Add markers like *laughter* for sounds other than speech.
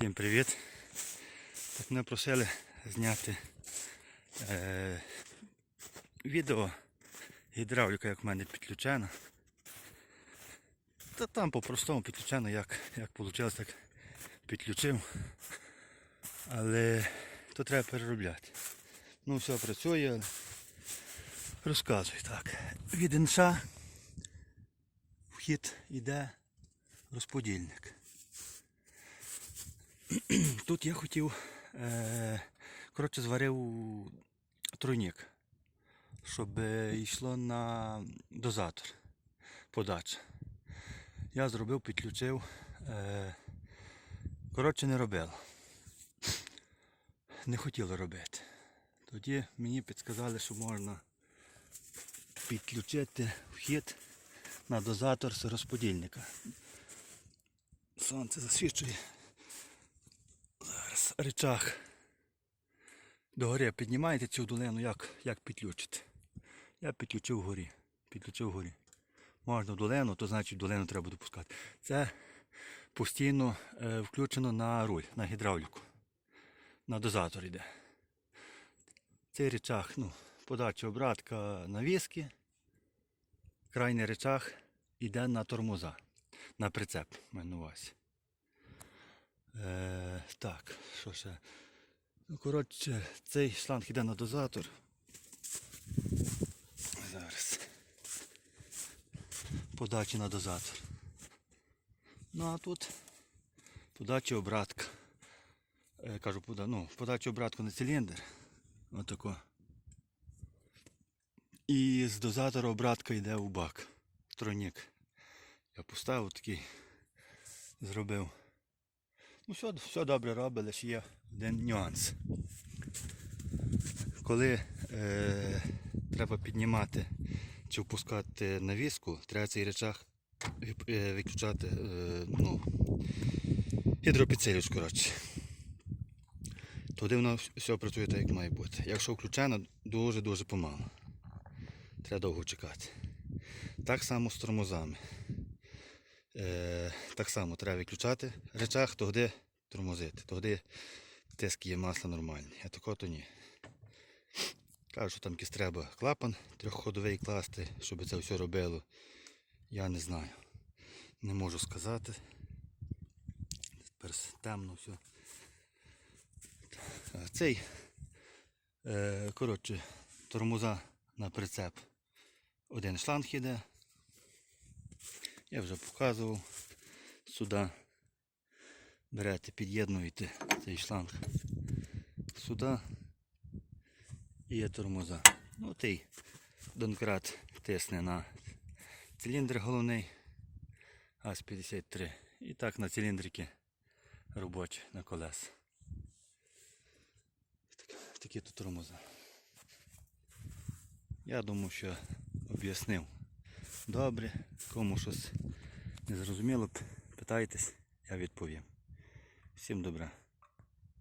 Всім привіт! Так мене просили зняти е, відео гідравліка, як в мене підключена. Та там по-простому підключено, як, як вийшло, так підключив. Але то треба переробляти. Ну все працює, розказую так. Від інша вхід іде розподільник. *clears throat* Тут я хотів, е, коротше, зварив тройник, щоб е, йшло на дозатор подача. Я зробив, підключив, е, коротше, не робило. Не хотіло робити. Тоді мені підказали, що можна підключити вхід на дозатор з розподільника. Сонце засвічує. Речах. Догори піднімаєте цю долину, як, як підключити. Я підключив вгорі. Підключив вгорі. Можна в долину, то значить в долину треба допускати. Це постійно е, включено на руль, на гідравліку. На дозатор йде. Цей речах, ну, подача обратка на віски. Крайній речах йде на тормоза, на прицеп, маю на увазі. Е, так, що ще? Ну, коротше, цей шланг йде на дозатор. Зараз. Подачі на дозатор. Ну а тут подача обратка. Е, кажу, пода, ну, подача обратку на циліндр. Отако. І з дозатора обратка йде у бак. Тройник. Я поставив такий, зробив. Ну, все, все добре робить, лише є один нюанс. Коли е, треба піднімати чи впускати навіску, треба цей речах е, виключати е, ну, гідропідсилювач, коротше. Тоді воно все працює так, як має бути. Якщо включено, дуже-дуже помало. Треба довго чекати. Так само з тормозами. Е, так само треба виключати речах, тоді тормозити. Тоді тиск є масла нормальний. А такого то ні. Кажуть, що там якийсь треба клапан трьохходовий класти, щоб це все робило. Я не знаю. Не можу сказати. Тепер темно все. Цей, е, коротше, тормоза на прицеп. Один шланг іде. Я вже показував. Сюди берете, під'єднуєте цей шланг. Сюди і є тормоза. Ну, той донкрат тисне на циліндр головний АЗ-53. І так на циліндрики робочі на колеса. Так- Такі тут тормоза. Я думаю, що об'яснив добре. Кому щось не зрозуміло, питайтесь, я відповім. Всім добра.